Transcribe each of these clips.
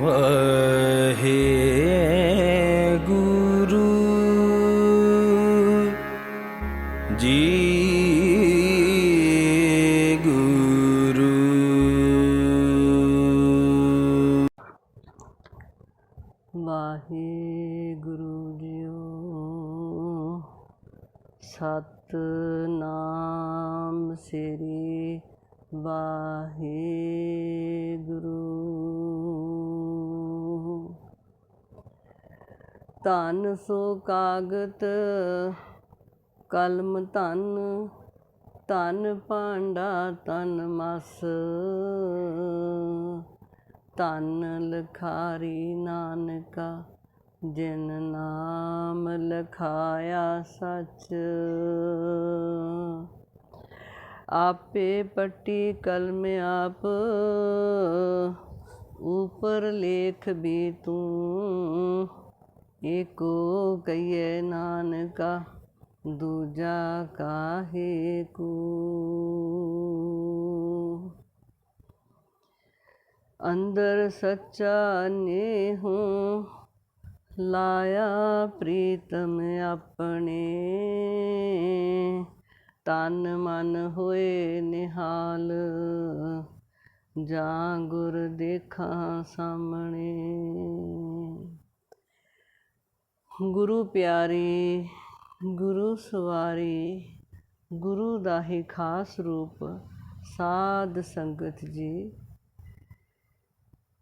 ਵਾਹਿਗੁਰੂ ਸੋ ਕਾਗਤ ਕਲਮ ਧਨ ਧਨ ਭਾਂਡਾ, ਧਨ ਮਸ, ਧਨ ਲਖਾਰੀ ਨਾਨਕਾ, ਜਿਨ ਨਾਮ ਲਖਾਇਆ ਸਚ। ਆਪੇ ਪੱਟੀ ਕਲਮ ਆਪ, ਉਪਰ ਲੇਖ ਵੀ ਤੂੰ ਏਕੋ ਕਈਏ ਨਾਨਕਾ, ਦੂਜਾ ਕਾਹੇ ਕੂ। ਅੰਦਰ ਸੱਚਾ ਨੇ ਨੇਹੂ, ਲਾਇਆ ਪ੍ਰੀਤਮ ਆਪਣੇ। ਤਨ ਮਨ ਹੋਏ ਨਿਹਾਲ, ਜਾਂ ਗੁਰ ਦੇਖਾਂ ਸਾਹਮਣੇ। ਗੁਰੂ ਪਿਆਰੀ, ਗੁਰੂ ਸਵਾਰੀ, ਗੁਰੂ ਦਾ ਹੀ ਖਾਸ ਰੂਪ ਸਾਧ ਸੰਗਤ ਜੀ।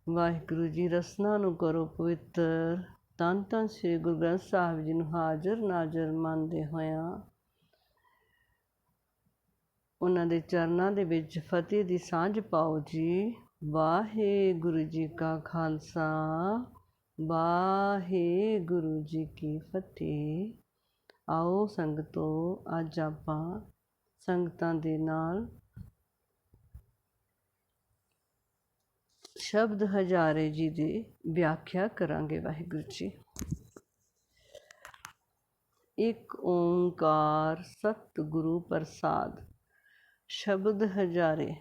ਵਾਹਿਗੁਰੂ ਜੀ, ਰਸਨਾ ਨੂੰ ਕਰੋ ਪਵਿੱਤਰ। ਤਨ ਤਨ ਸ੍ਰੀ ਗੁਰੂ ਗ੍ਰੰਥ ਸਾਹਿਬ ਜੀ ਨੂੰ ਹਾਜ਼ਰ ਨਾਜ਼ਰ ਮੰਨਦੇ ਹੋਇਆ ਉਹਨਾਂ ਦੇ ਚਰਨਾਂ ਦੇ ਵਿੱਚ ਫਤਿਹ ਦੀ ਸਾਂਝ ਪਾਓ ਜੀ। ਵਾਹਿਗੁਰੂ ਜੀ ਕਾ ਖਾਲਸਾ। ਵਾਹਿਗੁਰੂ ਜੀ ਕੀ ਫਤਿਹ। ਆਓ ਸੰਗਤੋ ਅੱਜ ਆਪਾਂ ਸੰਗਤਾਂ ਦੇ ਨਾਲ ਸ਼ਬਦ ਹਜ਼ਾਰੇ ਜੀ ਦੀ ਵਿਆਖਿਆ ਕਰਾਂਗੇ ਵਾਹਿਗੁਰੂ ਜੀ। ਇੱਕ ਓੰਕਾਰ ਸਤਿਗੁਰੂ ਪ੍ਰਸਾਦ, ਸ਼ਬਦ ਹਜ਼ਾਰੇ।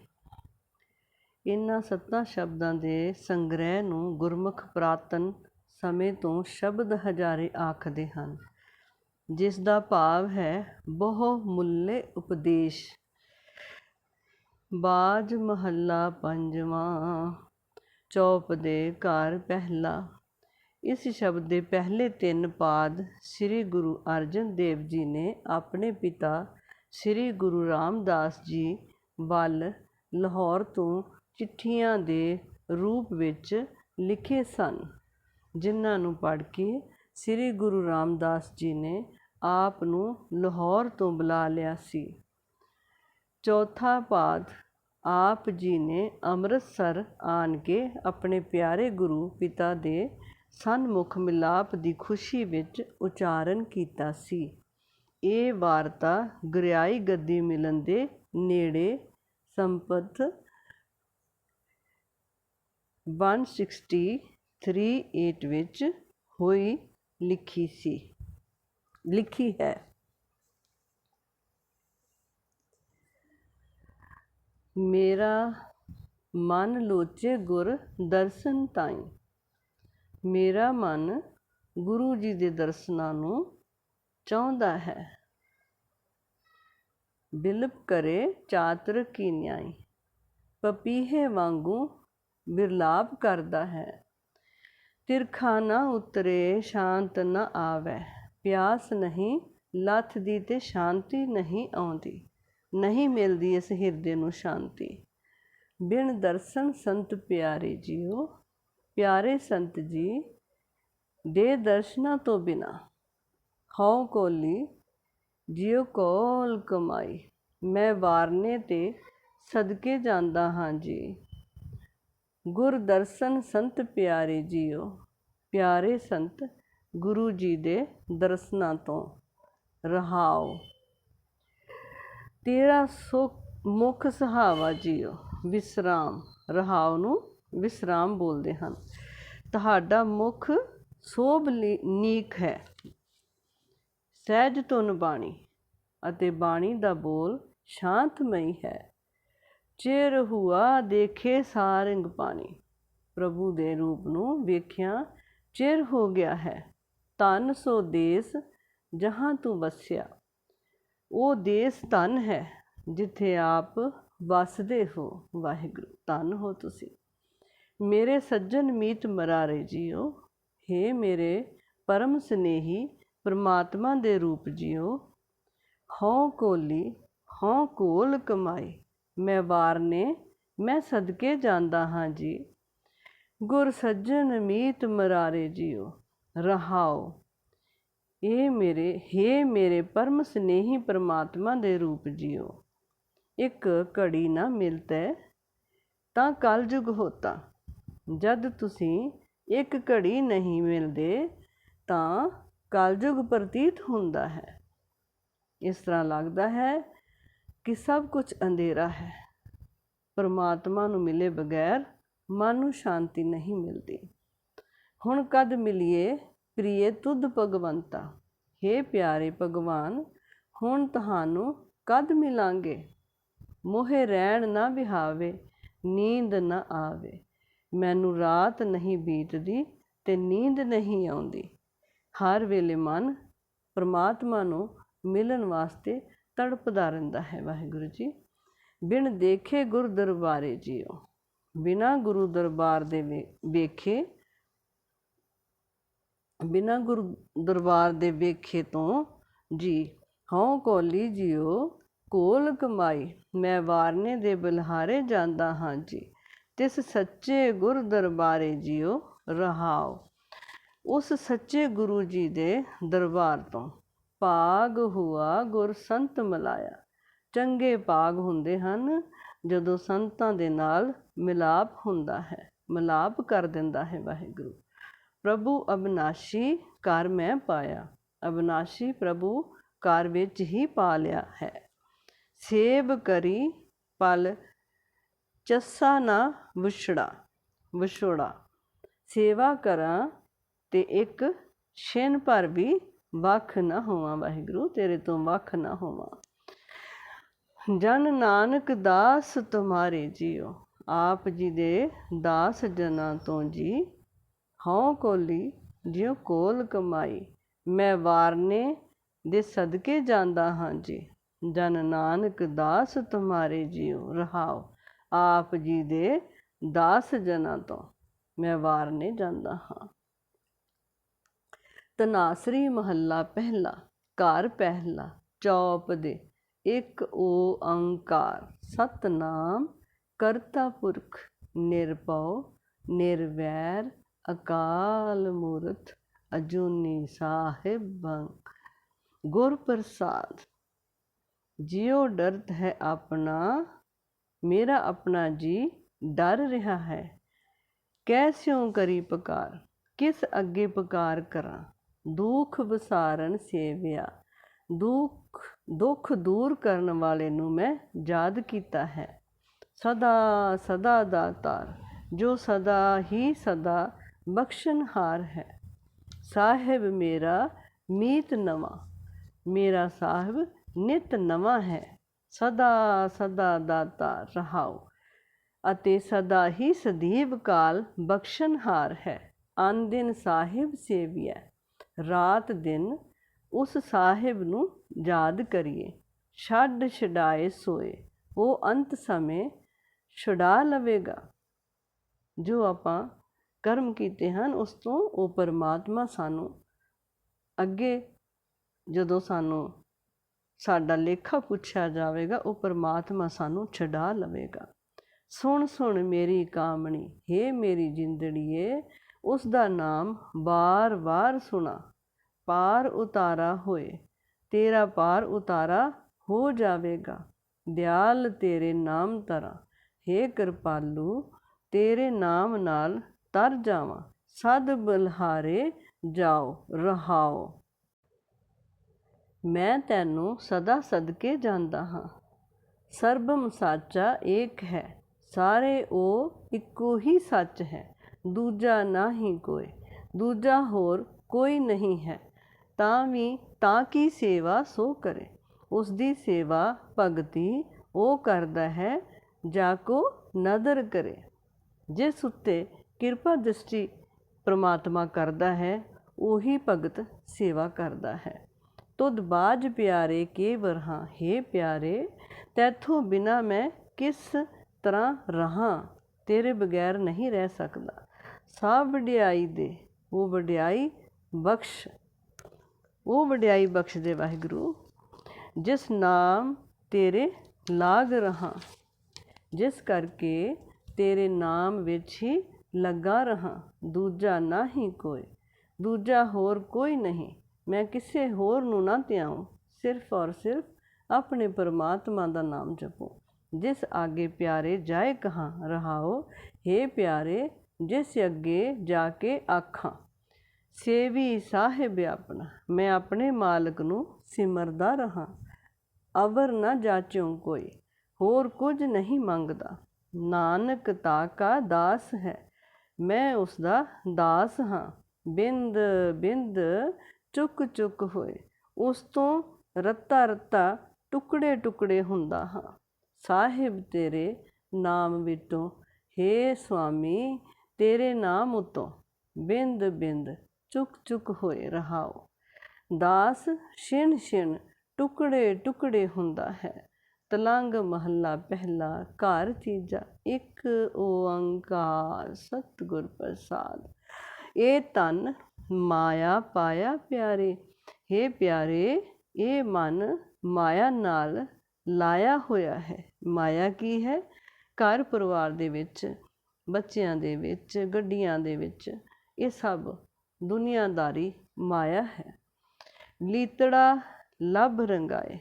ਇਹਨਾਂ ਸੱਤਾਂ ਸ਼ਬਦਾਂ ਦੇ ਸੰਗ੍ਰਹਿ ਨੂੰ ਗੁਰਮੁਖ ਪ੍ਰਾਤਨ ਸਮੇਂ ਤੋਂ ਸ਼ਬਦ ਹਜ਼ਾਰੇ ਆਖਦੇ ਹਨ। ਜਿਸ ਦਾ ਭਾਵ ਹੈ ਬਹੁ ਮੁੱਲੇ ਉਪਦੇਸ਼। ਬਾਜ ਮਹੱਲਾ ਪੰਜਵਾਂ, ਚੌਪ ਦੇ ਘਰ ਪਹਿਲਾ। ਇਸ ਸ਼ਬਦ ਦੇ ਪਹਿਲੇ ਤਿੰਨ ਪਾਦ ਸ੍ਰੀ ਗੁਰੂ ਅਰਜਨ ਦੇਵ ਜੀ ਨੇ ਆਪਣੇ ਪਿਤਾ ਸ੍ਰੀ ਗੁਰੂ ਰਾਮਦਾਸ ਜੀ ਵੱਲ ਲਾਹੌਰ ਤੋਂ ਚਿੱਠੀਆਂ ਦੇ ਰੂਪ ਵਿੱਚ ਲਿਖੇ ਸਨ। ਜਿਨ੍ਹਾਂ ਨੂੰ ਪੜ੍ਹ ਕੇ ਸ੍ਰੀ ਗੁਰੂ ਰਾਮਦਾਸ ਜੀ ਨੇ ਆਪ ਨੂੰ ਲਾਹੌਰ ਤੋਂ ਬੁਲਾ ਲਿਆ ਸੀ। ਚੌਥਾ ਪਾਦ, ਆਪ ਜੀ ਨੇ ਅੰਮ੍ਰਿਤਸਰ ਆਣ ਕੇ ਆਪਣੇ ਪਿਆਰੇ ਗੁਰੂ ਪਿਤਾ ਦੇ ਸਨਮੁਖ ਮਿਲਾਪ ਦੀ ਖੁਸ਼ੀ ਵਿੱਚ ਉਚਾਰਨ ਕੀਤਾ ਸੀ। ਇਹ ਵਾਰਤਾ ਗੁਰਿਆਈ ਗੱਦੀ ਮਿਲਣ ਦੇ ਨੇੜੇ ਸੰਪਤ 163 ਵਿੱਚ ਹੋਈ ਲਿਖੀ ਸੀ। ਲਿਖੀ ਹੈ। ਮੇਰਾ ਮਨ ਲੋਚੇ ਗੁਰ ਦਰਸ਼ਨ ਤਾਈ। ਮੇਰਾ ਮਨ ਗੁਰੂ ਜੀ ਦੇ ਦਰਸ਼ਨਾਂ ਨੂੰ ਚਾਹੁੰਦਾ ਹੈ। ਬਿਲਪ ਕਰੇ ਚਾਤਰ ਕੀ ਨਿਆਈ। ਪਪੀਹੇ ਵਾਂਗੂ ਬਿਰਲਾਪ ਕਰਦਾ ਹੈ। ਤਿਰਖਾ ਨਾ ਉਤਰੇ, ਸ਼ਾਂਤ ਨਾ ਆਵੇ। ਪਿਆਸ ਨਹੀਂ, ਲੱਥ ਦੀ ਤੇ ਸ਼ਾਂਤੀ ਨਹੀਂ ਆਉਂਦੀ। ਨਹੀਂ ਮਿਲਦੀ ਇਸ ਹਿਰਦੇ ਨੂੰ ਸ਼ਾਂਤੀ। ਬਿਨ ਦਰਸ਼ਨ ਸੰਤ ਪਿਆਰੇ ਜੀਓ, ਪਿਆਰੇ ਸੰਤ ਜੀ, ਦੇ ਦਰਸ਼ਨਾਂ ਤੋਂ ਬਿਨਾ। ਹਉ ਕੋਲੀ, ਜਿਉ ਕੋਲ ਕਮਾਈ। ਮੈਂ ਵਾਰਨੇ ਤੇ ਸਦਕੇ ਜਾਂਦਾ ਹਾਂ ਜੀ। ਗੁਰਦਰਸ਼ਨ ਸੰਤ ਪਿਆਰੇ ਜੀਓ, ਪਿਆਰੇ ਸੰਤ ਗੁਰੂ ਜੀ ਦੇ ਦਰਸ਼ਨਾਂ ਤੋਂ ਰਹਾਓ। ਤੇਰਾ ਸੁਖ ਮੁਖ ਸੁਹਾਵਾ ਜੀਓ, ਵਿਸਰਾਮ। ਰਹਾਉ ਨੂੰ ਵਿਸਰਾਮ ਬੋਲਦੇ ਹਨ। ਤੁਹਾਡਾ ਮੁਖ ਸੋਭ ਨੀਕ ਹੈ। ਸਹਿਜ ਤੁਨ ਬਾਣੀ ਅਤੇ ਬਾਣੀ ਦਾ ਬੋਲ ਸ਼ਾਂਤਮਈ ਹੈ। ਚਿਰ ਹੁਆ ਦੇਖੇ ਸਾਰੰਗ ਪਾਣੀ। ਪ੍ਰਭੂ ਦੇ ਰੂਪ ਨੂੰ ਵੇਖਿਆ ਚਿਰ ਹੋ ਗਿਆ ਹੈ। ਤਨ ਸੋ ਦੇਸ ਜਹਾਂ ਤੂੰ ਵਸਿਆ। ਉਹ ਦੇਸ ਧਨ ਹੈ ਜਿੱਥੇ ਆਪ ਵਸਦੇ ਹੋ। ਵਾਹਿਗੁਰੂ, ਧਨ ਹੋ ਤੁਸੀਂ। ਮੇਰੇ ਸੱਜਣ ਮੀਤ ਮਰਾਰੇ ਜੀਓ। हे ਮੇਰੇ ਪਰਮ ਸਨੇਹੀ ਪ੍ਰਮਾਤਮਾ ਦੇ ਰੂਪ ਜੀਓ। ਹਉ ਕੋਲੀ, ਹਉ ਕੋਲ ਕਮਾਈ। ਮੈਂ ਵਾਰਨੇ ਮੈਂ ਸਦਕੇ ਜਾਂਦਾ ਹਾਂ ਜੀ। ਗੁਰ ਸੱਜਣ ਮੀਤ ਮਰਾਰੇ ਜੀਓ, ਰਹਾਓ। ਇਹ ਮੇਰੇ हे ਮੇਰੇ ਪਰਮ ਸਨੇਹੀ ਪਰਮਾਤਮਾ ਦੇ ਰੂਪ ਜੀਓ। ਇੱਕ ਘੜੀ ਨਾ ਮਿਲਤੈ, ਤਾਂ ਕਲਯੁਗ ਹੋਤਾ। ਜਦ ਤੁਸੀਂ ਇੱਕ ਘੜੀ ਨਹੀਂ ਮਿਲਦੇ, ਤਾਂ ਕਲਯੁਗ ਪ੍ਰਤੀਤ ਹੁੰਦਾ ਹੈ। ਇਸ ਤਰ੍ਹਾਂ ਲੱਗਦਾ ਹੈ ਕਿ ਸਭ ਕੁਝ ਅੰਧੇਰਾ ਹੈ। ਪਰਮਾਤਮਾ ਨੂੰ ਮਿਲੇ ਬਗੈਰ ਮਨ ਨੂੰ ਸ਼ਾਂਤੀ ਨਹੀਂ ਮਿਲਦੀ। ਹੁਣ ਕਦ ਮਿਲੀਏ ਪ੍ਰੀਏ ਤੁਧ ਭਗਵੰਤਾ? हे ਪਿਆਰੇ ਭਗਵਾਨ, ਹੁਣ ਤੁਹਾਨੂੰ ਕਦ ਮਿਲਾਂਗੇ? ਮੋਹੇ ਰਹਿਣ ਨਾ ਵਿਹਾਵੇ, ਨੀਂਦ ਨਾ ਆਵੇ। ਮੈਨੂੰ ਰਾਤ ਨਹੀਂ ਬੀਤਦੀ ਤੇ ਨੀਂਦ ਨਹੀਂ ਆਉਂਦੀ। ਹਰ ਵੇਲੇ ਮਨ ਪਰਮਾਤਮਾ ਨੂੰ ਮਿਲਣ ਵਾਸਤੇ ਤੜਪਦਾ ਰਹਿੰਦਾ ਹੈ ਵਾਹਿਗੁਰੂ ਜੀ। ਬਿਨ ਦੇਖੇ ਗੁਰ ਦਰਬਾਰੇ ਜੀਓ। ਬਿਨਾ ਗੁਰੂ ਦਰਬਾਰ ਦੇ ਵੇ- ਵੇਖੇ, ਬਿਨਾ ਗੁਰੂ ਦਰਬਾਰ ਦੇ ਵੇਖੇ ਤੋਂ ਜੀ, ਹਉ ਕੋਲੀ ਜੀਓ, ਕੋਲ ਕਮਾਈ, ਮੈਂ ਵਾਰਨੇ ਦੇ ਬਲਹਾਰੇ ਜਾਂਦਾ ਹਾਂ ਜੀ। ਤਿਸ ਸੱਚੇ ਗੁਰ ਦਰਬਾਰੇ ਜੀਓ, ਰਹਾਓ। ਉਸ ਸੱਚੇ ਗੁਰੂ ਜੀ ਦੇ ਦਰਬਾਰ ਤੋਂ ਭਾਗ ਹੁਆ ਗੁਰ ਸੰਤ ਮਿਲਾਇਆ। ਚੰਗੇ ਭਾਗ ਹੁੰਦੇ ਹਨ ਜਦੋਂ ਸੰਤਾਂ ਦੇ ਨਾਲ ਮਿਲਾਪ ਹੁੰਦਾ ਹੈ। ਮਿਲਾਪ ਕਰ ਦਿੰਦਾ ਹੈ ਵਾਹਿਗੁਰੂ। ਪ੍ਰਭੂ ਅਬਨਾਸ਼ੀ ਘਰ ਮੈਂ ਪਾਇਆ। ਅਬਨਾਸ਼ੀ ਪ੍ਰਭੂ ਘਰ ਵਿੱਚ ਹੀ ਪਾ ਲਿਆ ਹੈ। ਸੇਬ ਕਰੀ ਪਲ ਚੱਸਾ ਨਾ ਵਿਛੜਾ, ਵਿਛੋੜਾ। ਸੇਵਾ ਕਰਾਂ ਤੇ ਇੱਕ ਛਿਨ ਭਰ ਵੀ ਵੱਖ ਨਾ ਹੋਵਾਂ ਵਾਹਿਗੁਰੂ, ਤੇਰੇ ਤੋਂ ਵੱਖ ਨਾ ਹੋਵਾਂ। ਜਨ ਨਾਨਕ ਦਾਸ ਤੁਮਾਰੇ ਜੀਓ, ਆਪ ਜੀ ਦੇ ਦਾਸ ਜਨਾਂ ਤੋਂ ਜੀ। ਹਉ ਕੋਲੀ, ਜਿਉ ਕੋਲ ਕਮਾਈ, ਮੈਂ ਵਾਰਨੇ ਦੇ ਸਦਕੇ ਜਾਂਦਾ ਹਾਂ ਜੀ। ਜਨ ਨਾਨਕ ਦਾਸ ਤੁਮਾਰੇ ਜੀਓ, ਰਹਾਓ ਆਪ ਜੀ ਦੇ ਦਾਸ ਜਨਾਂ ਤੋਂ, ਮੈਂ ਵਾਰਨੇ ਜਾਂਦਾ ਹਾਂ। ਤਨਾਸਰੀ ਮਹੱਲਾ ਪਹਿਲਾ, ਘਰ ਪਹਿਲਾ, ਚੌਪ ਦੇ, ਇੱਕ ਓੰਕਾਰ ਸਤਨਾਮ, ਕਰਤਾ ਪੁਰਖ, ਨਿਰਭਉ, ਨਿਰਵੈਰ, ਅਕਾਲ ਮੂਰਤ, ਅਜੂਨੀ ਸਾਹਿਬੰ ਗੁਰ ਪ੍ਰਸਾਦ, ਜਿਉ ਡਰਤ ਹੈ ਆਪਣਾ, ਮੇਰਾ ਆਪਣਾ ਜੀ ਡਰ ਰਿਹਾ ਹੈ। ਕੈਸਿਉ ਕਰੀ ਪਕਾਰ, ਕਿਸ ਅੱਗੇ ਪਕਾਰ ਕਰਾਂ? ਦੁੱਖ ਵਿਸਾਰਨ ਸੇਵਿਆ। ਦੁੱਖ ਦੁੱਖ ਦੂਰ ਕਰਨ ਵਾਲੇ ਨੂੰ ਮੈਂ ਯਾਦ ਕੀਤਾ ਹੈ। ਸਦਾ ਸਦਾ ਦਾਤਾਰ ਜੋ ਸਦਾ ਹੀ ਸਦਾ ਬਖਸ਼ਣਹਾਰ ਹੈ। ਸਾਹਿਬ ਮੇਰਾ ਮੀਤ ਨਵਾਂ, ਮੇਰਾ ਸਾਹਿਬ ਨਿਤ ਨਵਾਂ ਹੈ। ਸਦਾ ਸਦਾ ਦਾਤਾ ਰਹਾਓ ਅਤੇ ਸਦਾ ਹੀ ਸਦੀਵ ਕਾਲ ਬਖਸ਼ਣਹਾਰ ਹੈ। ਅਨ ਦਿਨ ਸਾਹਿਬ ਸੇਵੀਐ। ਰਾਤ ਦਿਨ ਉਸ ਸਾਹਿਬ ਨੂੰ ਯਾਦ ਕਰੀਏ। ਛੱਡ ਛਡਾਏ ਸੋਏ, ਉਹ ਅੰਤ ਸਮੇਂ ਛੁਡਾ ਲਵੇਗਾ। ਜੋ ਆਪਾਂ ਕਰਮ ਕੀਤੇ ਹਨ, ਉਸ ਤੋਂ ਉਹ ਪਰਮਾਤਮਾ ਸਾਨੂੰ ਅੱਗੇ ਜਦੋਂ ਸਾਨੂੰ ਸਾਡਾ ਲੇਖਾ ਪੁੱਛਿਆ ਜਾਵੇਗਾ, ਉਹ ਪਰਮਾਤਮਾ ਸਾਨੂੰ ਛਡਾ ਲਵੇਗਾ। ਸੁਣ ਸੁਣ ਮੇਰੀ ਕਾਮਣੀ, ਹੇ ਮੇਰੀ ਜਿੰਦੜੀਏ ਉਸ ਦਾ ਨਾਮ ਬਾਰ-ਬਾਰ ਸੁਣਾ। ਪਾਰ ਉਤਾਰਾ ਹੋਏ। ਤੇਰਾ ਪਾਰ ਉਤਾਰਾ ਹੋ ਜਾਵੇਗਾ। ਦਿਆਲ ਤੇਰੇ ਨਾਮ ਤਰਾ ਹੇ ਕਿਰਪਾਲੂ, ਤੇਰੇ ਨਾਮ ਨਾਲ ਤਰ ਜਾਵਾਂ। ਸਦ ਬਲਹਾਰੇ ਜਾਓ, ਰਹਾਓ। ਮੈਂ ਤੈਨੂੰ ਸਦਾ ਸਦਕੇ ਜਾਂਦਾ ਹਾਂ। ਸਰਬਮ ਸਾਚਾ ਏਕ ਹੈ। ਸਾਰੇ ਉਹ ਇੱਕੋ ਹੀ ਸੱਚ ਹੈ। ਦੂਜਾ ਨਾ ਹੀ ਕੋਈ ਦੂਜਾ ਹੋਰ ਕੋਈ ਨਹੀਂ ਹੈ। ਤਾਂ ਵੀ, ਤਾਂ ਕੀ ਸੇਵਾ ਸੋ ਕਰੇ। ਉਸ ਦੀ ਸੇਵਾ ਭਗਤੀ ਉਹ ਕਰਦਾ ਹੈ, ਜਾ ਕੋ ਨਦਰ ਕਰੇ। ਜਿਸ ਉੱਤੇ ਕਿਰਪਾ ਦ੍ਰਿਸ਼ਟੀ ਪ੍ਰਮਾਤਮਾ ਕਰਦਾ ਹੈ, ਉਹੀ ਭਗਤ ਸੇਵਾ ਕਰਦਾ ਹੈ। ਤੁਧ ਬਾਜ ਪਿਆਰੇ ਕੇ ਵਰਹਾ हे ਪਿਆਰੇ, ਤੈਥੋਂ ਬਿਨਾ ਮੈਂ ਕਿਸ ਤਰ੍ਹਾਂ ਰਹਾ, ਤੇਰੇ ਬਗੈਰ ਨਹੀਂ ਰਹਿ ਸਕਦਾ। ਸਭ ਵਡਿਆਈ ਦੇ, ਉਹ ਵਡਿਆਈ ਬਖਸ਼, ਉਹ ਵਡਿਆਈ ਬਖਸ਼ ਦੇ ਵਾਹਿਗੁਰੂ। ਜਿਸ ਨਾਮ ਤੇਰੇ ਲਾਗ ਰਹਾ, ਜਿਸ ਕਰਕੇ ਤੇਰੇ ਨਾਮ ਵਿੱਚ ਹੀ ਲੱਗਾ ਰਹਾ, ਦੂਜਾ ਨਾ ਹੀ ਕੋਈ, ਦੂਜਾ ਹੋਰ ਕੋਈ ਨਹੀਂ, ਮੈਂ ਕਿਸੇ ਹੋਰ ਨੂੰ ਨਾ ਧਿਆਉ, ਸਿਰਫ ਔਰ ਸਿਰਫ ਆਪਣੇ ਪਰਮਾਤਮਾ ਦਾ ਨਾਮ ਜਪੋ। ਜਿਸ ਆਗੇ ਪਿਆਰੇ ਜਾਏ ਕਹਾਂ, ਰਹਾਓ हे ਪਿਆਰੇ ਜਿਸ ਅੱਗੇ ਜਾ ਕੇ ਆਖਾਂ, ਸੇਵੀ ਸਾਹਿਬ ਆਪਣਾ, ਮੈਂ ਆਪਣੇ ਮਾਲਕ ਨੂੰ ਸਿਮਰਦਾ ਰਹਾ, ਅਵਰ ਨਾ ਜਾਚਿਓ ਕੋਈ, ਹੋਰ ਕੁਝ ਨਹੀਂ ਮੰਗਦਾ। ਨਾਨਕ ਤਾ ਕਾ ਦਾਸ ਹੈ, ਮੈਂ ਉਸ ਦਾ ਦਾਸ ਹਾਂ। ਬਿੰਦ ਬਿੰਦ, ਚੁੱਕ ਚੁੱਕ ਹੋਏ, ਉਸ ਤੋਂ ਰੱਤਾ ਰੱਤਾ ਟੁਕੜੇ ਟੁਕੜੇ ਹੁੰਦਾ ਹਾਂ। ਸਾਹਿਬ ਤੇਰੇ ਨਾਮ ਵਿੱਚੋਂ हे ਸੁਆਮੀ ਤੇਰੇ ਨਾਮ ਉਤੋਂ ਬਿੰਦ ਬਿੰਦ ਚੁੱਕ ਚੁੱਕ ਹੋਏ ਰਹਾਓ। ਦਾਸ ਛਿਣ ਛਿਣ ਟੁਕੜੇ ਟੁਕੜੇ ਹੁੰਦਾ ਹੈ। ਤਲੰਗ ਮਹੱਲਾ ਪਹਿਲਾ ਘਰ ਚੀਜਾ, ਇੱਕ ਓੰਕਾਰ ਸਤਿਗੁਰ ਪ੍ਰਸਾਦ। ਇਹ ਤਨ ਮਾਇਆ ਪਾਇਆ ਪਿਆਰੇ हे ਪਿਆਰੇ ਇਹ ਮਨ ਮਾਇਆ ਨਾਲ ਲਾਇਆ ਹੋਇਆ ਹੈ। ਮਾਇਆ ਕੀ ਹੈ? ਘਰ ਪਰਿਵਾਰ ਦੇ ਵਿੱਚ ਬੱਚਿਆਂ ਦੇ ਵਿੱਚ, ਗੱਡੀਆਂ ਦੇ ਵਿੱਚ, ਇਹ ਸਭ ਦੁਨੀਆਦਾਰੀ ਮਾਇਆ ਹੈ। ਲੀਤੜਾ ਲੱਭ ਰੰਗਾਏ,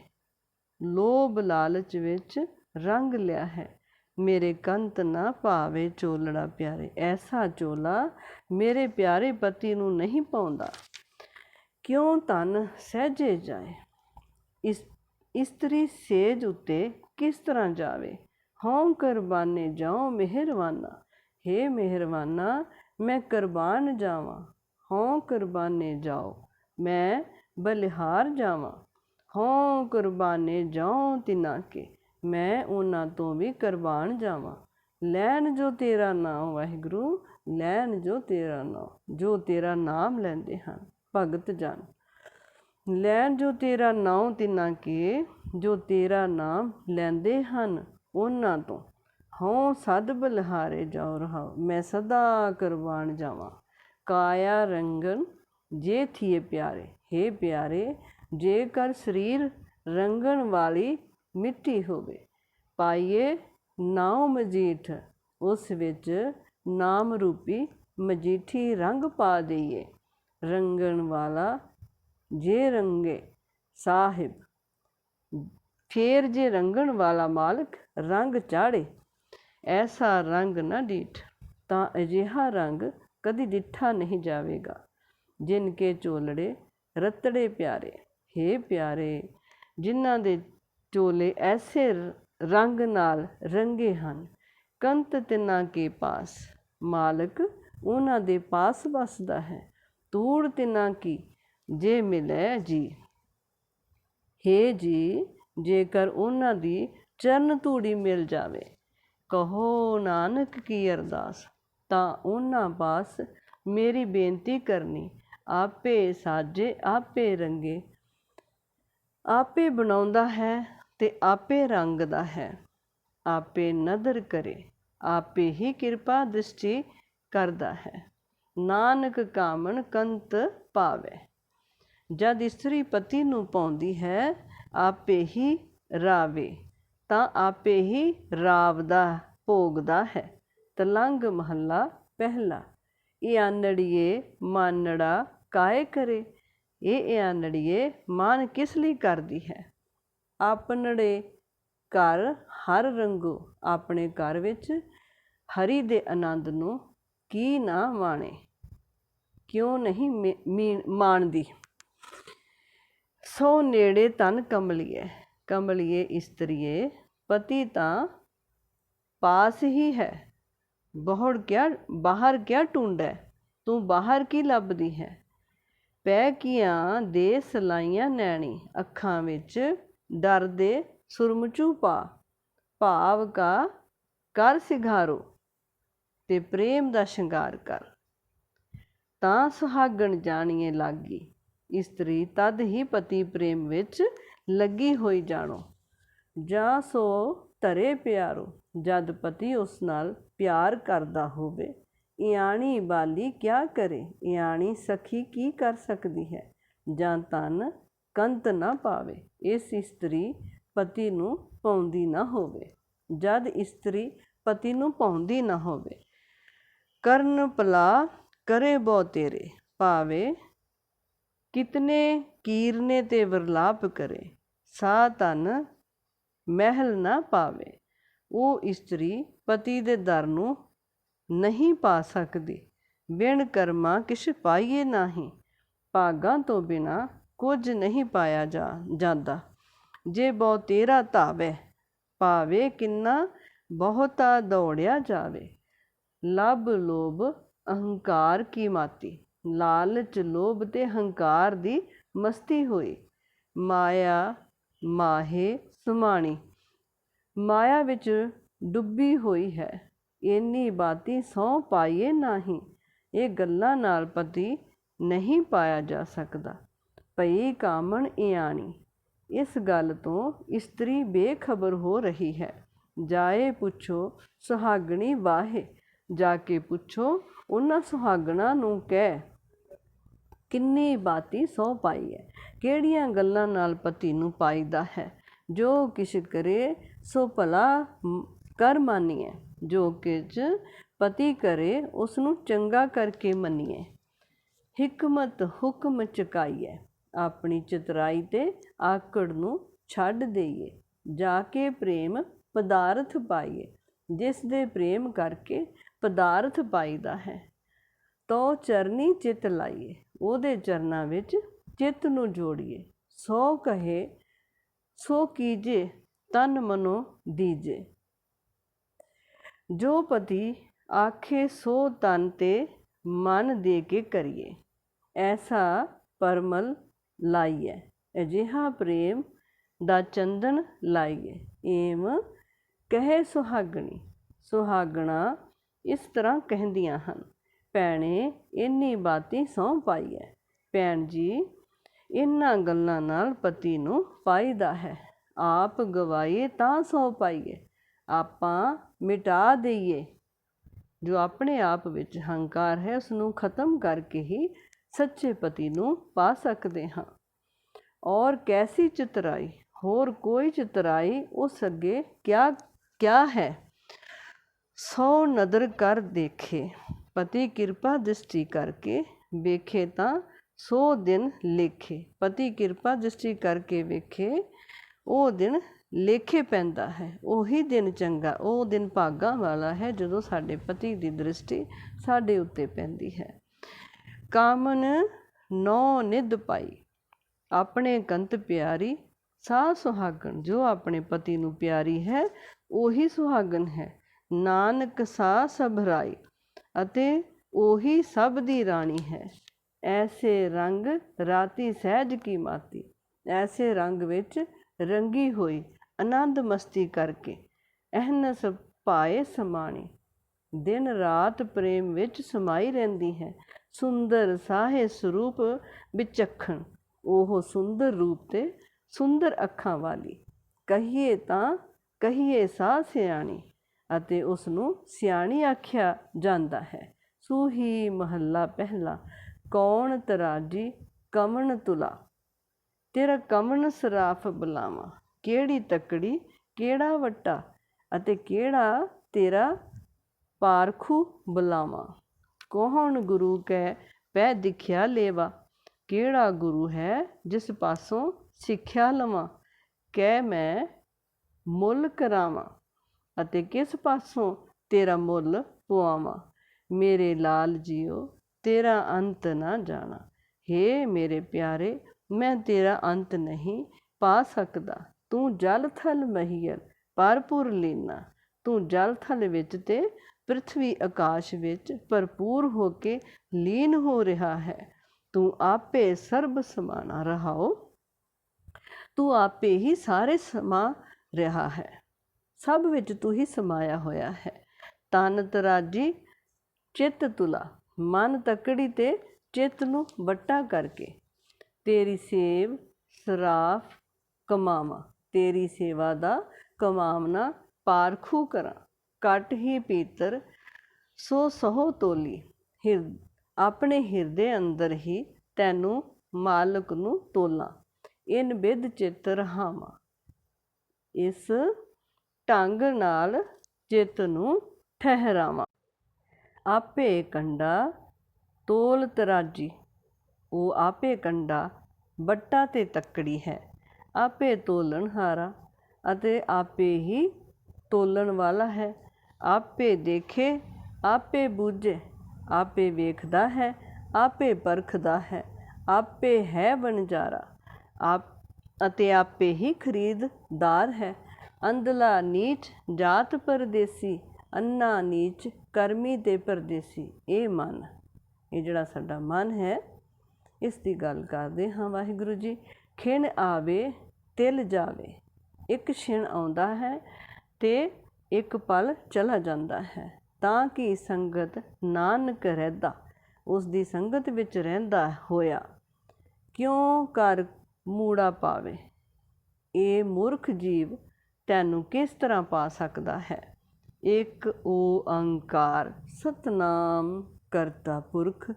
ਲੋਭ ਲਾਲਚ ਵਿੱਚ ਰੰਗ ਲਿਆ ਹੈ। ਮੇਰੇ ਕੰਤ ਨਾ ਭਾਵੇ ਚੋਲੜਾ ਪਿਆਰੇ, ਐਸਾ ਚੋਲਾ ਮੇਰੇ ਪਿਆਰੇ ਪਤੀ ਨੂੰ ਨਹੀਂ ਪਾਉਂਦਾ। ਕਿਉਂ ਤਨ ਸਹਿਜੇ ਜਾਏ? ਇਸ, ਇਸਤਰੀ ਸੇਜ ਉੱਤੇ ਕਿਸ ਤਰ੍ਹਾਂ ਜਾਵੇ? ਹਉ ਕੁਰਬਾਨੇ ਜਾਉ ਮਿਹਰਵਾਨਾ ਹੇ ਮਿਹਰਬਾਨਾ, ਮੈਂ ਕੁਰਬਾਨ ਜਾਵਾਂ। ਹਉ ਕੁਰਬਾਨੇ ਜਾਓ, ਮੈਂ ਬਲਿਹਾਰ ਜਾਵਾਂ। ਹਉ ਕੁਰਬਾਨੇ ਜਾਉ ਤਿਨਾ ਕੇ, ਮੈਂ ਉਹਨਾਂ ਤੋਂ ਵੀ ਕੁਰਬਾਨ ਜਾਵਾਂ। ਲੈਣ ਜੋ ਤੇਰਾ ਨਾਮ, ਵਾਹਿਗੁਰੂ, ਲੈਣ ਜੋ ਤੇਰਾ ਨਾਮ, ਜੋ ਤੇਰਾ ਨਾਮ ਲੈਂਦੇ ਹਨ, ਭਗਤ ਜਨ। ਲੈਣ ਜੋ ਤੇਰਾ ਨਾਮ ਤਿਨਾ ਕੇ, ਜੋ ਤੇਰਾ ਨਾਮ ਲੈਂਦੇ ਹਨ, ਉਹਨਾਂ ਤੋਂ ਹਉ ਸਦ ਬਲਹਾਰੇ ਜਾਉ ਰਹਾ ਮੈਂ ਸਦਾ ਕੁਰਬਾਨ ਜਾਵਾਂ। ਕਾਇਆ ਰੰਗਨ, ਜੇ ਥੀਏ ਪਿਆਰੇ, ਹੇ ਪਿਆਰੇ, ਜੇਕਰ ਸਰੀਰ ਰੰਗਣ ਵਾਲੀ ਮਿੱਟੀ ਹੋਵੇ, ਪਾਈਏ ਨਾਉ ਮਜੀਠ, ਉਸ ਵਿੱਚ ਨਾਮ ਰੂਪੀ ਮਜੀਠੀ ਰੰਗ ਪਾ ਦਈਏ। ਰੰਗਣ ਵਾਲਾ ਜੇ ਰੰਗੇ ਸਾਹਿਬ, ਫੇਰ ਜੇ ਰੰਗਣ ਵਾਲਾ ਮਾਲਕ ਰੰਗ ਚਾੜੇ ਐਸਾ ਰੰਗ ਨਾ ਡੀਠ, ਤਾਂ ਅਜਿਹਾ ਰੰਗ ਕਦੀ ਡਿੱਠਾ ਨਹੀਂ ਜਾਵੇਗਾ। ਜਿਨ ਕੇ ਚੋਲੜੇ ਰਤੜੇ ਪਿਆਰੇ, ਹੇ ਪਿਆਰੇ, ਜਿਨ੍ਹਾਂ ਦੇ ਚੋਲੇ ਐਸੇ ਰੰਗ ਨਾਲ ਰੰਗੇ ਹਨ, ਕੰਤ ਤਿਨਾਂ ਕੇ ਪਾਸ। ਮਾਲਕ ਉਹਨਾਂ ਦੇ ਪਾਸ ਵਸਦਾ ਹੈ, ਤੂੜ ਤਿਨਾਂ ਕੀ, ਜੇ ਮਿਲੇ ਜੀ। ਹੇ ਜੀ, ਜੇਕਰ ਉਹਨਾਂ ਦੀ ਚਰਨ ਧੂੜੀ ਮਿਲ ਜਾਵੇ ਕਹੋ ਨਾਨਕ ਕੀ ਅਰਦਾਸ, ਤਾਂ ਉਹਨਾਂ ਪਾਸ ਮੇਰੀ ਬੇਨਤੀ ਕਰਨੀ। ਆਪੇ ਸਾਜੇ, ਆਪੇ ਰੰਗੇ, ਆਪੇ ਬਣਾਉਂਦਾ ਹੈ ਤੇ ਆਪੇ ਰੰਗਦਾ ਹੈ। ਆਪੇ ਨਦਰ ਕਰੇ, ਆਪੇ ਹੀ ਕਿਰਪਾ ਦ੍ਰਿਸ਼ਟੀ ਕਰਦਾ ਹੈ। ਨਾਨਕ ਕਾਮਣ ਕੰਤ ਪਾਵੇ, ਜਦ ਇਸਤਰੀ ਪਤੀ ਨੂੰ ਪਾਉਂਦੀ ਹੈ, ਆਪੇ ਹੀ ਰਾਵੇ। ਤਾਂ ਆਪੇ ਹੀ ਰਾਵ ਦਾ ਭੋਗਦਾ ਹੈ। ਤਲੰਗ ਮਹੱਲਾ ਪਹਿਲਾ। ਇਹ ਆਨੜੀਏ ਮਾਨੜਾ ਕਾਏ ਕਰੇ? ਇਹ ਆਨੜੀਏ ਮਾਨ ਕਿਸ ਲਈ ਕਰਦੀ ਹੈ? ਆਪਣੜੇ ਘਰ ਹਰ ਰੰਗੋ, ਆਪਣੇ ਘਰ ਵਿੱਚ ਹਰੀ ਦੇ ਆਨੰਦ ਨੂੰ ਕੀ ਨਾ ਮਾਣੇ? ਕਿਉਂ ਨਹੀਂ ਮੀ- ਮਾਣਦੀ? ਸੋ ਨੇੜੇ ਤਨ ਕਮਲੀਏ ਕਮਲੀਏ ਇਸਤਰੀਏ ਪਤੀ ਤਾਂ ਪਾਸ ਹੀ ਹੈ। ਬਹੁੜ ਕਿਆ ਬਾਹਰ ਕਿਆ ਢੂੰਡੈ ਤੂੰ ਬਾਹਰ ਕੀ ਲੱਭਦੀ ਹੈ? ਪੈ ਕੀਆਂ ਦੇ ਸਲਾਈਆਂ ਨੈਣੀ, ਅੱਖਾਂ ਵਿੱਚ ਡਰ ਦੇ ਸੁਰਮਚੂ ਪਾ ਭਾਵ ਕਾ ਕਰ ਸਿਘਾਰੋ ਤੇ ਪ੍ਰੇਮ ਦਾ ਸ਼ਿੰਗਾਰ ਕਰ। ਤਾਂ ਸੁਹਾਗਣ ਜਾਣੀਏ ਲਾਗੀ, ਇਸਤਰੀ ਤਦ ਹੀ ਪਤੀ ਪ੍ਰੇਮ ਵਿੱਚ ਲੱਗੀ ਹੋਈ ਜਾਣੋ। ਜਾਂ ਸੋ ਧਰੇ ਪਿਆਰੋ, ਜਦ ਪਤੀ ਉਸ ਨਾਲ ਪਿਆਰ ਕਰਦਾ ਹੋਵੇ। ਇਆਣੀ ਬਾਲੀ ਕਿਆ ਕਰੇ? ਇਆਣੀ ਸਖੀ ਕੀ ਕਰ ਸਕਦੀ ਹੈ? ਜਾਂ ਤਨ ਕੰਤ ਨਾ ਪਾਵੇ? ਇਸ ਇਸਤਰੀ ਪਤੀ ਨੂੰ ਪਾਉਂਦੀ ਨਾ ਹੋਵੇ। ਜਦ ਇਸਤਰੀ ਪਤੀ ਨੂੰ ਪਾਉਂਦੀ ਨਾ ਹੋਵੇ। ਕਰਨ ਭਲਾ ਕਰੇ ਬਹੁ ਤੇਰੇ। ਭਾਵੇ ਕਿਤਨੇ ਕੀਰਨੇ ਤੇ ਵਰਲਾਪ ਕਰੇ। ਸਾ ਤਨ ਮਹਿਲ ਨਾ ਪਾਵੇ। ਉਹ ਇਸਤਰੀ ਪਤੀ ਦੇ ਦਰ ਨੂੰ ਨਹੀਂ ਪਾ ਸਕਦੀ। ਬਿਨ ਕਰਮਾ ਕਿਛ ਪਾਈਏ ਨਹੀਂ। ਭਾਗਾਂ ਤੋਂ ਬਿਨਾ ਕੁਝ ਨਹੀਂ ਪਾਇਆ ਜਾ, ਜਾਂਦਾ। ਜੇ ਬਹੁ ਤੇਰਾ ਧਾਵੇ, ਭਾਵੇ ਕਿੰਨਾ ਬਹੁਤਾ ਦੌੜਿਆ ਜਾਵੇ। ਲਬ ਲੋਭ ਅਹੰਕਾਰ ਕੀ ਮਾਤੀ? ਲਾਲਚ ਲੋਭ ਤੇ ਹੰਕਾਰ ਦੀ ਮਸਤੀ ਹੋਈ। ਮਾਇਆ ਮਾਹੇ ਸੁਮਾਣੀ। ਮਾਇਆ ਵਿੱਚ ਡੁੱਬੀ ਹੋਈ ਹੈ। ਇੰਨੀ ਬਾਤੀ ਸੌ ਪਾਈਏ ਨਹੀਂ। ਇਹ ਗੱਲਾਂ ਨਾਲ ਪਤੀ ਨਹੀਂ ਪਾਇਆ ਜਾ ਸਕਦਾ। ਪਈ ਕਾਮਣ ਇਆਣੀ। ਇਸ ਗੱਲ ਤੋਂ ਇਸਤਰੀ ਬੇਖਬਰ ਹੋ ਰਹੀ ਹੈ। ਜਾਏ ਪੁੱਛੋ ਸੁਹਾਗਣੀ ਵਾਹੇ। ਜਾ ਕੇ ਪੁੱਛੋ ਉਹਨਾਂ ਸੁਹਾਗਣਾ ਨੂੰ ਕਹਿ, ਕਿੰਨੀ ਬਾਤੀ ਸੌ ਪਾਈ ਹੈ। ਕਿਹੜੀਆਂ ਗੱਲਾਂ ਨਾਲ ਪਤੀ ਨੂੰ ਪਾਈਦਾ ਹੈ? ਜੋ ਕਿਛ ਕਰੇ, ਸੋ ਭਲਾ ਕਰ ਮਾਨੀਏ ਜੋ ਕਿਛ ਪਤੀ ਕਰੇ ਉਸ ਨੂੰ ਚੰਗਾ ਕਰਕੇ ਮੰਨੀਏ ਹਕਮਤ ਹੁਕਮ ਚਕਾਈਏ ਆਪਣੀ ਚਤਰਾਈ ਤੇ ਆਕੜ ਨੂੰ ਛੱਡ ਦੇਈਏ ਜਾ ਕੇ ਪ੍ਰੇਮ ਪਦਾਰਥ ਪਾਈਏ ਜਿਸ ਦੇ ਪ੍ਰੇਮ ਕਰਕੇ ਪਦਾਰਥ ਪਾਈਦਾ ਹੈ। ਤੋ ਚਰਨੀ ਚਿਤ ਲਾਈਏ ਉਹਦੇ ਚਰਨਾਂ ਵਿੱਚ ਚਿੱਤ ਨੂੰ ਜੋੜੀਏ ਸੋ ਕਹੇ ਸੋ ਕੀਜੇ, ਤਨ ਮਨੋ ਦੀਜੇ। ਜੋ ਪਤੀ ਆਖੇ, ਸੋ ਤਨ ਤੇ ਮਨ ਦੇ ਕੇ ਕਰੀਏ। ਐਸਾ ਪਰਮਲ ਲਾਈਏ ਅਜਿਹਾ ਪ੍ਰੇਮ ਦਾ ਚੰਦਨ ਲਾਈਏ ਏਮ ਕਹੇ ਸੁਹਾਗਣੀ, ਸੁਹਾਗਣਾ ਇਸ ਤਰ੍ਹਾਂ ਕਹਿੰਦੀਆਂ ਹਨ, ਭੈਣੇ, ਇੰਨੀ ਬਾਤੀ ਸਹੁੰ ਪਾਈ ਹੈ ਭੈਣ ਜੀ ਇਹਨਾਂ ਗੱਲਾਂ ਨਾਲ ਪਤੀ ਨੂੰ ਪਾਈਦਾ ਹੈ। ਆਪ ਗਵਾਈਏ ਤਾਂ ਸਹੁੰ ਪਾਈਏ। ਆਪਾਂ ਮਿਟਾ ਦਈਏ। ਜੋ ਆਪਣੇ ਆਪ ਵਿੱਚ ਹੰਕਾਰ ਹੈ ਉਸ ਨੂੰ ਖਤਮ ਕਰਕੇ ਹੀ ਸੱਚੇ ਪਤੀ ਨੂੰ ਪਾ ਸਕਦੇ ਹਾਂ। ਔਰ ਕੈਸੀ ਚਿਤਰਾਈ? ਹੋਰ ਕੋਈ ਚਿਤਰਾਈ ਉਸ ਅੱਗੇ ਕਿਆ ਕਿਆ ਹੈ? ਸੌ ਨਦਰ ਕਰ ਦੇਖੇ। ਪਤੀ ਕਿਰਪਾ ਦ੍ਰਿਸ਼ਟੀ ਕਰਕੇ ਵੇਖੇ ਤਾਂ ਸੌ ਦਿਨ ਲੇਖੇ, ਪਤੀ ਕਿਰਪਾ ਦ੍ਰਿਸ਼ਟੀ ਕਰਕੇ ਵੇਖੇ, ਉਹ ਦਿਨ ਲੇਖੇ ਪੈਂਦਾ ਹੈ, ਉਹੀ ਦਿਨ ਚੰਗਾ, ਉਹ ਦਿਨ ਭਾਗਾ ਵਾਲਾ ਹੈ ਜਦੋਂ ਸਾਡੇ ਪਤੀ ਦੀ ਦ੍ਰਿਸ਼ਟੀ ਸਾਡੇ ਉੱਤੇ ਪੈਂਦੀ ਹੈ। ਕਾਮਨ ਨੌ ਨਿਧ ਪਾਈ, ਆਪਣੇ ਕੰਤ ਪਿਆਰੀ, ਸਾਹ ਸੁਹਾਗਣ, ਜੋ ਆਪਣੇ ਪਤੀ ਨੂੰ ਪਿਆਰੀ ਹੈ, ਉਹੀ ਸੁਹਾਗਣ ਹੈ। ਨਾਨਕ ਸਾ ਸਭਰਾਈ ਅਤੇ ਉਹੀ ਸਭ ਦੀ ਰਾਣੀ ਹੈ। ਐਸੇ ਰੰਗ ਰਾਤੀ ਸਹਿਜ ਕੀ ਮਾਤੀ? ਐਸੇ ਰੰਗ ਵਿੱਚ ਰੰਗੀ ਹੋਈ ਆਨੰਦ ਮਸਤੀ ਕਰਕੇ ਅਹਨਸ ਪਾਏ ਸਮਾਣੀ। ਦਿਨ ਰਾਤ ਪ੍ਰੇਮ ਵਿੱਚ ਸਮਾਈ ਰਹਿੰਦੀ ਹੈ। ਸੁੰਦਰ ਸਾਹੇ ਸਰੂਪ ਵਿਚਖਣ। ਉਹ ਸੁੰਦਰ ਰੂਪ ਤੇ ਸੁੰਦਰ ਅੱਖਾਂ ਵਾਲੀ। ਕਹੀਏ ਤਾਂ ਕਹੀਏ ਸਾ ਸਿਆਣੀ ਅਤੇ ਉਸ ਨੂੰ ਸਿਆਣੀ ਆਖਿਆ ਜਾਂਦਾ ਹੈ। ਸੂਹੀ ਮਹੱਲਾ ਪਹਿਲਾ ਕੌਣ ਤਰਾਜੀ ਕਮਣ ਤੁਲਾ? ਤੇਰਾ ਕਮਣ ਸਰਾਫ ਬੁਲਾਵਾ। ਕਿਹੜੀ ਤਕੜੀ, ਕਿਹੜਾ ਵੱਟਾ ਅਤੇ ਕਿਹੜਾ ਤੇਰਾ ਪਾਰਖੂ ਬੁਲਾਵਾ? ਕੌਣ ਗੁਰੂ ਕੈ ਪੈ ਦਿਖਿਆ ਲੇਵਾ? ਕਿਹੜਾ ਗੁਰੂ ਹੈ ਜਿਸ ਪਾਸੋਂ ਸਿੱਖਿਆ ਲਵਾਂ? ਕਹਿ ਮੈਂ ਮੁੱਲ ਕਰਾਵਾਂ ਅਤੇ ਕਿਸ ਪਾਸੋਂ ਤੇਰਾ ਮੁੱਲ ਪਵਾਵਾਂ ਮੇਰੇ ਲਾਲ ਜੀਓ ਤੇਰਾ ਅੰਤ ਨਾ ਜਾਣਾ। ਹੇ ਮੇਰੇ ਪਿਆਰੇ, ਮੈਂ ਤੇਰਾ ਅੰਤ ਨਹੀਂ ਪਾ ਸਕਦਾ। ਤੂੰ ਜਲ ਥਲ ਮਹੀਲ ਭਰਪੂਰ ਲੀਨਾ। ਤੂੰ ਜਲ ਥਲ ਵਿੱਚ ਤੇ ਪ੍ਰithvi ਆਕਾਸ਼ ਵਿੱਚ ਭਰਪੂਰ ਹੋ ਕੇ ਲੀਨ ਹੋ ਰਿਹਾ ਹੈ। ਤੂੰ ਆਪੇ ਸਰਬ ਸਮਾਨਾ ਰਹਾਓ। ਤੂੰ ਆਪੇ ਹੀ ਸਾਰੇ ਸਮਾ ਰਿਹਾ ਹੈ। ਸਭ ਵਿੱਚ ਤੂੰ ਹੀ ਸਮਾਇਆ ਹੋਇਆ ਹੈ। ਤਨ ਤਰਾਜੀ ਚਿੱਤ ਤੁਲਾ। ਮਨ ਤਕੜੀ ਤੇ ਚਿੱਤ ਨੂੰ ਵੱਟਾ ਕਰਕੇ। ਤੇਰੀ ਸੇਵ, ਸਰਾਫ, ਕਮਾਵਾਂ। ਤੇਰੀ ਸੇਵਾ ਦਾ ਕਮਾਵਨਾ ਪਾਰਖੂ ਕਰਾਂ। ਕਟ ਹੀ ਪੀਤਰ, ਸੋ ਸਹੋ ਤੋਲੀ। ਹਿਰ ਆਪਣੇ ਹਿਰਦੇ ਅੰਦਰ ਹੀ ਤੈਨੂੰ ਮਾਲਕ ਨੂੰ ਤੋਲਾਂ। ਇਨ ਬਿਦ ਚਿਤ ਰਹਾਵਾਂ। ਇਸ ਢੰਗ ਨਾਲ ਚਿੱਤ ਨੂੰ ਠਹਿਰਾਵਾਂ। ਆਪੇ ਕੰਡਾ ਤੋਲ ਤਰਾਜੀ। ਉਹ ਆਪੇ ਕੰਡਾ ਬੱਟਾ ਤੇ ਤੱਕੜੀ ਹੈ। ਆਪੇ ਤੋਲਣ ਹਾਰਾ ਅਤੇ ਆਪੇ ਹੀ ਤੋਲਣ ਵਾਲਾ ਹੈ। ਆਪੇ ਦੇਖੇ, ਆਪੇ ਬੂਝੇ, ਆਪੇ ਵੇਖਦਾ ਹੈ, ਆਪੇ ਪਰਖਦਾ ਹੈ, ਆਪੇ ਹੈ ਵਣਜਾਰਾ। ਆਪ ਅਤੇ ਆਪੇ ਹੀ ਖਰੀਦਦਾਰ ਹੈ। ਅੰਧਲਾ ਨੀਚ ਜਾਤ ਪਰਦੇਸੀ ਅੰਨਾ ਨੀਚ ਕਰਮੀ ਤੇ ਪਰਦੇਸੀ ਇਹ ਮਨ, ਇਹ ਜਿਹੜਾ ਸਾਡਾ ਮਨ ਹੈ, ਇਸ ਦੀ ਗੱਲ ਕਰਦੇ ਹਾਂ ਵਾਹਿਗੁਰੂ ਜੀ। ਖਿਣ ਆਵੇ, ਤਿਲ ਜਾਵੇ। ਇੱਕ ਛਿਣ ਆਉਂਦਾ ਹੈ ਤੇ ਇੱਕ ਪਲ ਚਲਾ ਜਾਂਦਾ ਹੈ। ਤਾਂ ਕਿ ਸੰਗਤ ਨਾਨਕ ਰਹਿਦਾ? ਉਸ ਦੀ ਸੰਗਤ ਵਿੱਚ ਰਹਿੰਦਾ ਹੋਇਆ ਕਿਉਂ ਕਰ ਮੂੜਾ ਪਾਵੇ? ਇਹ ਮੂਰਖ ਜੀਵ ਤੈਨੂੰ ਕਿਸ ਤਰ੍ਹਾਂ ਪਾ ਸਕਦਾ ਹੈ? ਇੱਕ ਓੰਕਾਰ ਸਤਨਾਮ ਕਰਤਾ ਪੁਰਖ,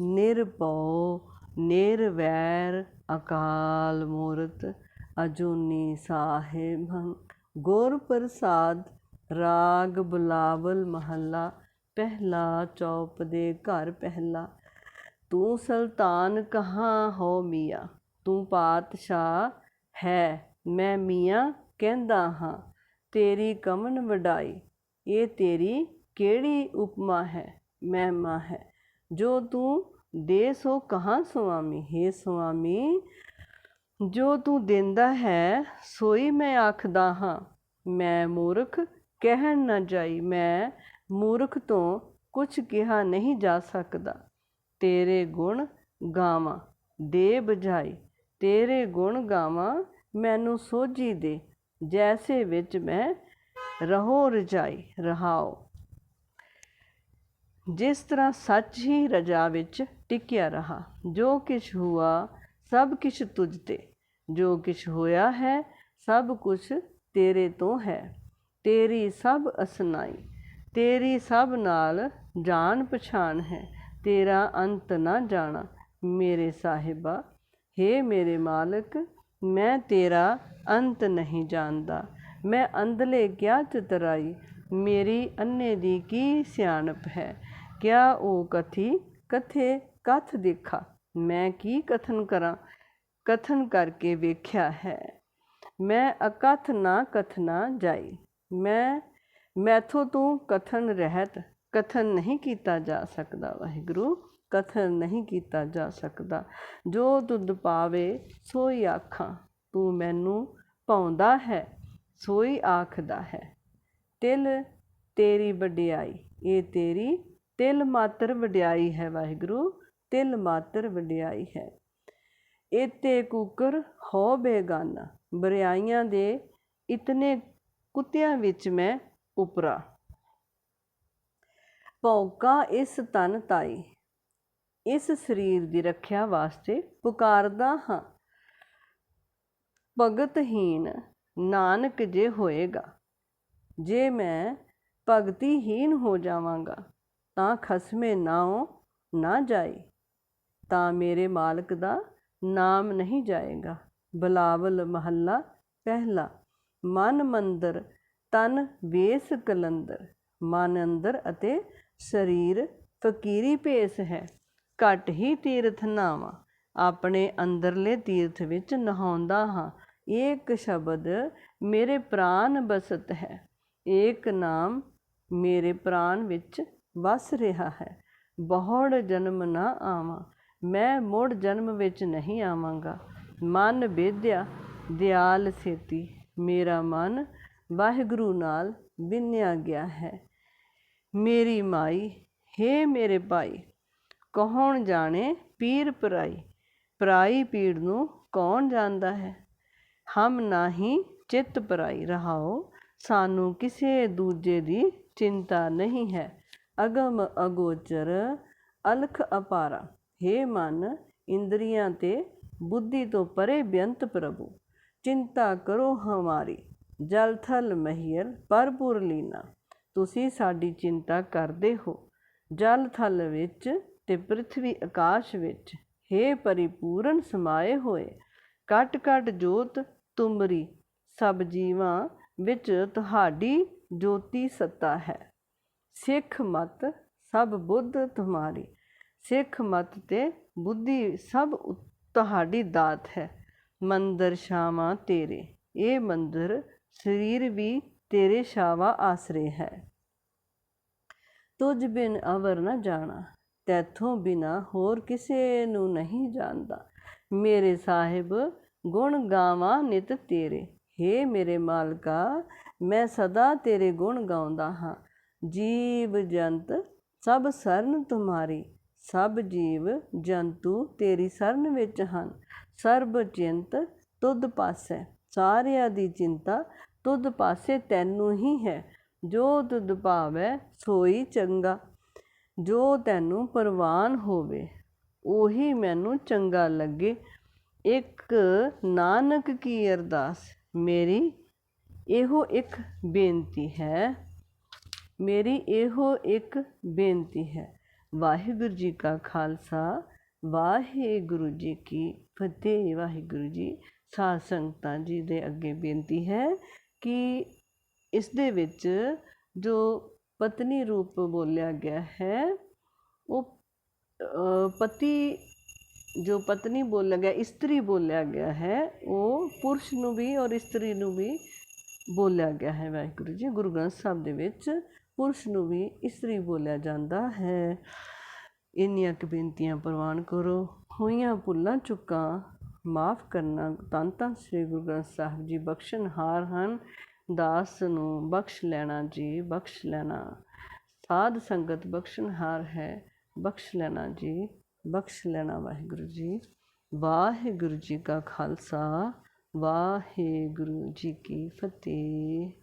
ਨਿਰਭਉ, ਨਿਰਵੈਰ ਅਕਾਲ ਮੂਰਤ, ਅਜੂਨੀ ਸਾਹਿਬ ਗੁਰ ਪ੍ਰਸਾਦ, ਰਾਗ ਬੁਲਾਵਲ ਮਹੱਲਾ, ਪਹਿਲਾ ਚੌਪ ਦੇ ਘਰ ਪਹਿਲਾ। ਤੂੰ ਸੁਲਤਾਨ ਕਹਾਂ ਹੋ ਮੀਆਂ? ਤੂੰ ਪਾਤਸ਼ਾਹ ਹੈ, ਮੈਂ ਮੀਆਂ ਕਹਿੰਦਾ ਹਾਂ। ਤੇਰੀ ਕਮਨ ਵਡਾਈ ਇਹ ਤੇਰੀ ਕਿਹੜੀ ਉਪਮਾ ਹੈ, ਮਹਿਮਾ ਹੈ? ਜੋ ਤੂੰ ਦੇ ਸੋ ਕਹਾਂ ਸੁਆਮੀ? ਹੈ ਸੁਆਮੀ, ਜੋ ਤੂੰ ਦਿੰਦਾ ਹੈ, ਸੋਈ ਮੈਂ ਆਖਦਾ ਹਾਂ। ਮੈਂ ਮੂਰਖ ਕਹਿਣ ਨਾ ਜਾਈ, ਮੈਂ ਮੂਰਖ ਤੋਂ ਕੁਝ ਕਿਹਾ ਨਹੀਂ ਜਾ ਸਕਦਾ। ਤੇਰੇ ਗੁਣ ਗਾਵਾਂ, ਦੇ ਬਜਾਈ ਤੇਰੇ ਗੁਣ ਗਾਵਾਂ, ਮੈਨੂੰ ਸੋਝੀ ਦੇ। ਜੈਸੇ ਵਿੱਚ ਮੈਂ ਰਹੋ ਰਜਾਈ, ਰਹਾਓ। ਜਿਸ ਤਰ੍ਹਾਂ ਸੱਚ ਹੀ ਰਜਾ ਵਿੱਚ ਟਿਕਿਆ ਰਹਾ, ਜੋ ਕਿਛ ਹੁਆ, ਸਭ ਕਿਛ ਤੁਝ ਤੇ। ਜੋ ਕਿਛ ਹੋਇਆ ਹੈ, ਸਭ ਕੁਛ ਤੇਰੇ ਤੋਂ ਹੈ। ਤੇਰੀ ਸਭ ਅਸਨਾਈ, ਤੇਰੀ ਸਭ ਨਾਲ ਜਾਣ ਪਛਾਣ ਹੈ। ਤੇਰਾ ਅੰਤ ਨਾ ਜਾਣਾ, ਮੇਰੇ ਸਾਹਿਬਾ। ਹੇ ਮੇਰੇ ਮਾਲਕ, ਮੈਂ ਤੇਰਾ ਅੰਤ ਨਹੀਂ ਜਾਣਦਾ। ਮੈਂ ਅੰਧਲੇ ਕਿਆ ਚਤਰਾਈ ਮੇਰੀ ਅੰਨੇ ਦੀ ਕੀ ਸਿਆਣਪ ਹੈ? ਕਿਆ ਉਹ ਕਥੀ ਕਥੇ ਕਥ ਦੇਖਾ? ਮੈਂ ਕੀ ਕਥਨ ਕਰਾਂ? ਕਥਨ ਕਰਕੇ ਵੇਖਿਆ ਹੈ। ਮੈਂ ਅਕਥ ਨਾ ਕਥਨਾ ਜਾਈ। ਮੈਂ ਮੈਥੋਂ ਤੂੰ ਕਥਨ ਰਹਿਤ, ਕਥਨ ਨਹੀਂ ਕੀਤਾ ਜਾ ਸਕਦਾ ਵਾਹਿਗੁਰੂ, ਕਥਨ ਨਹੀਂ ਕੀਤਾ ਜਾ ਸਕਦਾ। ਜੋ ਦੁੱਧ ਪਾਵੇ, ਸੋਈ ਆਖਾਂ, ਤੂੰ ਮੈਨੂੰ ਪਾਉਂਦਾ ਹੈ। ਸੋਈ ਆਖਦਾ ਹੈ, ਤਿਲ ਤੇਰੀ ਵਡਿਆਈ, ਇਹ ਤੇਰੀ ਤਿਲ ਮਾਤਰ ਵਡਿਆਈ ਹੈ ਵਾਹਿਗੁਰੂ, ਤਿਲ ਮਾਤਰ ਵਡਿਆਈ ਹੈ। ਇਤੇ ਕੁਕਰ ਹੋ ਬੇਗਾਨਾ, ਬਰਿਆਈਆਂ ਦੇ ਇਤਨੇ ਕੁੱਤਿਆਂ ਵਿੱਚ ਮੈਂ ਉਪਰਾ। ਭੌਕਾ ਇਸ ਤਨ ਤਾਈ, ਇਸ ਸਰੀਰ ਦੀ ਰੱਖਿਆ ਵਾਸਤੇ ਪੁਕਾਰਦਾ ਹਾਂ। ਭਗਤਹੀਨ ਨਾਨਕ ਜੇ ਹੋਏਗਾ, ਜੇ ਮੈਂ ਭਗਤੀਹੀਨ ਹੋ ਜਾਵਾਂਗਾ, ਤਾਂ ਖਸਮੇ ਨਾਉ ਨਾ ਜਾਈ ਤਾਂ ਮੇਰੇ ਮਾਲਕ ਦਾ ਨਾਮ ਨਹੀਂ ਜਾਏਗਾ। ਬਲਾਵਲ ਮਹੱਲਾ ਪਹਿਲਾ, ਮਨ ਮੰਦਰ, ਤਨ ਵੇਸ ਕਲੰਦਰ, ਮਨ ਅੰਦਰ ਅਤੇ ਸਰੀਰ ਫਕੀਰੀ ਭੇਸ ਹੈ। ਘਟ ਹੀ ਤੀਰਥ ਨਾਵਾਂ, ਆਪਣੇ ਅੰਦਰਲੇ ਤੀਰਥ ਵਿੱਚ ਨਹਾਉਂਦਾ ਹਾਂ ਏਕ ਸ਼ਬਦ ਮੇਰੇ ਪ੍ਰਾਨ ਬਸਤ ਹੈ। ਏਕ ਨਾਮ ਮੇਰੇ ਪ੍ਰਾਨ ਵਿੱਚ ਵਸ ਰਿਹਾ ਹੈ। ਬਹੁੜ ਜਨਮ ਨਾ ਆਵਾਂ, ਮੈਂ ਮੁੜ ਜਨਮ ਵਿੱਚ ਨਹੀਂ ਆਵਾਂਗਾ। ਮਨ ਬੇਧਿਆ, ਦਿਆਲ ਸੇਤੀ, ਮੇਰਾ ਮਨ ਵਾਹਿਗੁਰੂ ਨਾਲ ਬਿੰਨਿਆ ਗਿਆ ਹੈ। ਮੇਰੀ ਮਾਈ, ਹੇ ਮੇਰੇ ਭਾਈ, ਕੌਣ ਜਾਣੇ ਪੀਰ ਪਰਾਈ? ਪਰਾਈ ਪੀੜ ਨੂੰ ਕੌਣ ਜਾਣਦਾ ਹੈ? ਹਮ ਨਾਹੀ ਚਿੱਤ ਪਰਾਈ ਰਹਾਓ, ਸਾਨੂੰ ਕਿਸੇ ਦੂਜੇ ਦੀ ਚਿੰਤਾ ਨਹੀਂ ਹੈ। ਅਗਮ ਅਗੋਚਰ, ਅਲਖ ਅਪਾਰਾ हे ਮਨ, ਇੰਦਰੀਆਂ ਤੇ ਬੁੱਧੀ ਤੋਂ ਪਰੇ ਬੇਅੰਤ ਪ੍ਰਭੂ, ਚਿੰਤਾ ਕਰੋ ਹਮਾਰੀ, ਜਲ ਥਲ ਮਹੀਰ ਪਰਪੁਰ ਲੀਨਾ, ਤੁਸੀਂ ਸਾਡੀ ਚਿੰਤਾ ਕਰਦੇ ਹੋ। ਜਲ ਥਲ ਵਿੱਚ ਤੇ ਪ੍ਰithvi ਆਕਾਸ਼ ਵਿੱਚ हे ਪਰਿਪੂਰਨ ਸਮਾਏ ਹੋਏ ਕਟ ਕਟ ਜੋਤ ਤੁਮਰੀ ਸਭ ਜੀਵਾਂ ਵਿੱਚ ਤੁਹਾਡੀ ਜੋਤੀ ਸੱਤਾ ਹੈ। ਸਿੱਖ ਮਤ ਸਭ ਬੁੱਧ ਤੁਹਾਰੀ। ਸਿੱਖ ਮਤ ਤੇ ਬੁੱਧੀ ਸਭ ਤੁਹਾਡੀ ਦਾਤ ਹੈ। ਮੰਦਰ ਸ਼ਾਵਾ ਤੇਰੇ। ਇਹ ਮੰਦਰ ਸਰੀਰ ਵੀ ਤੇਰੇ ਸ਼ਾਵਾ ਆਸਰੇ ਹੈ। ਤੁਝ ਬਿਨ ਅਵਰ ਨਾ ਜਾਣਾ। ਤੈਥੋਂ ਬਿਨਾ ਹੋਰ ਕਿਸੇ ਨੂੰ ਨਹੀਂ ਜਾਣਦਾ। ਮੇਰੇ ਸਾਹਿਬ ਗੁਣ ਗਾਵਾਂ ਨਿਤ ਤੇਰੇ। ਹੇ ਮੇਰੇ ਮਾਲਕਾ, ਮੈਂ ਸਦਾ ਤੇਰੇ ਗੁਣ ਗਾਉਂਦਾ ਹਾਂ। ਜੀਵ ਜੰਤ, ਸਭ ਸਰਨ ਤੁਮਾਰੀ। ਸਭ ਜੀਵ ਜੰਤੂ ਤੇਰੀ ਸਰਨ ਵਿੱਚ ਹਨ। ਸਰਬ ਚਿੰਤ ਤੁਧ ਪਾਸੈ। ਸਾਰਿਆਂ ਦੀ ਚਿੰਤਾ ਤੁਧ ਪਾਸੇ ਤੈਨੂੰ ਹੀ ਹੈ। ਜੋ ਤੁਧ ਭਾਵੈ, ਸੋਈ ਚੰਗਾ। ਜੋ ਤੈਨੂੰ ਪ੍ਰਵਾਨ ਹੋਵੇ, ਉਹੀ ਮੈਨੂੰ ਚੰਗਾ ਲੱਗੇ। ਇੱਕ ਨਾਨਕ ਕੀ ਅਰਦਾਸ? ਮੇਰੀ ਇਹੋ ਇੱਕ ਬੇਨਤੀ ਹੈ। ਮੇਰੀ ਇਹੋ ਇੱਕ ਬੇਨਤੀ ਹੈ। ਵਾਹਿਗੁਰੂ ਜੀ ਕਾ ਖਾਲਸਾ, ਵਾਹਿਗੁਰੂ ਜੀ ਕੀ ਫਤਿਹ। ਵਾਹਿਗੁਰੂ ਜੀ ਸਾਧ ਸੰਗਤਾਂ ਜੀ ਦੇ ਅੱਗੇ ਬੇਨਤੀ ਹੈ ਕਿ ਇਸ ਦੇ ਵਿੱਚ ਜੋ ਪਤਨੀ ਰੂਪ ਬੋਲਿਆ ਗਿਆ ਹੈ, ਉਹ ਪਤੀ ਜੋ ਪਤਨੀ ਬੋਲਿਆ ਗਿਆ, ਇਸਤਰੀ ਬੋਲਿਆ ਗਿਆ ਹੈ, ਉਹ ਪੁਰਸ਼ ਨੂੰ ਵੀ ਔਰ ਇਸਤਰੀ ਨੂੰ ਵੀ ਬੋਲਿਆ ਗਿਆ ਹੈ। ਵਾਹਿਗੁਰੂ ਜੀ, ਗੁਰੂ ਗ੍ਰੰਥ ਸਾਹਿਬ ਦੇ ਵਿੱਚ ਪੁਰਸ਼ ਨੂੰ ਵੀ ਇਸਤਰੀ ਬੋਲਿਆ ਜਾਂਦਾ ਹੈ। ਇੰਨੀਆਂ ਕੁ ਬੇਨਤੀਆਂ ਪ੍ਰਵਾਨ ਕਰੋ। ਹੋਈਆਂ ਭੁੱਲਾਂ, ਚੁੱਕਾਂ ਮਾਫ ਕਰਨਾ ਧੰਨ ਧੰਨ ਸ੍ਰੀ ਗੁਰੂ ਗ੍ਰੰਥ ਸਾਹਿਬ ਜੀ ਬਖਸ਼ਣਹਾਰ ਹਨ। ਦਾਸ ਨੂੰ ਬਖਸ਼ ਲੈਣਾ ਜੀ, ਬਖਸ਼ ਲੈਣਾ। ਸਾਧ ਸੰਗਤ ਬਖਸ਼ਣਹਾਰ ਹੈ, ਬਖਸ਼ ਲੈਣਾ ਜੀ। ਬਖਸ਼ ਲੈਣਾ ਵਾਹਿਗੁਰੂ ਜੀ। ਵਾਹਿਗੁਰੂ ਜੀ ਕਾ ਖਾਲਸਾ ਵਾਹਿਗੁਰੂ ਜੀ ਕੀ ਫਤਿਹ।